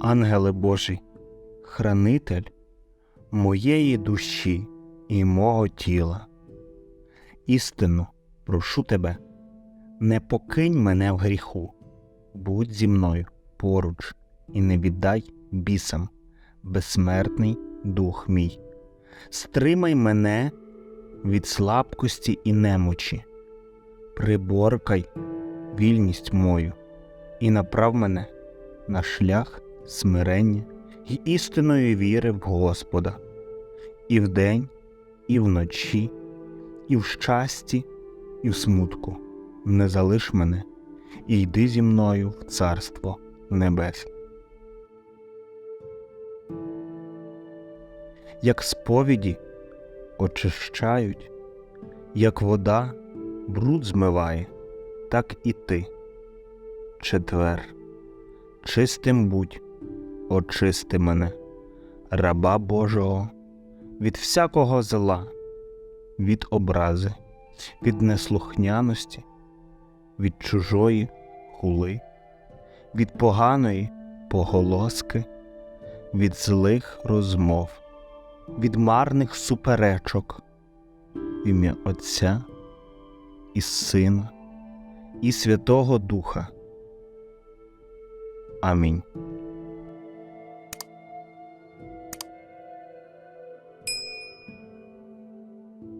ангеле Божий, хранитель моєї душі і мого тіла. Істину, прошу тебе, не покинь мене в гріху, будь зі мною поруч і не віддай бісам, безсмертний дух мій. Стримай мене від слабкості і немочі, приборкай вільність мою і направ мене на шлях смирення й істинної віри в Господа, і вдень, і вночі, і в щасті, і в смутку. Не залиш мене і йди зі мною в Царство Небесне. Як сповіді очищають, як вода бруд змиває, так і ти. Четвер. Чистим будь, очисти мене, раба Божого, від всякого зла, від образи, від неслухняності, від чужої хули, від поганої поголоски, від злих розмов, від марних суперечок, ім'я Отця і Сина і Святого Духа. Амінь.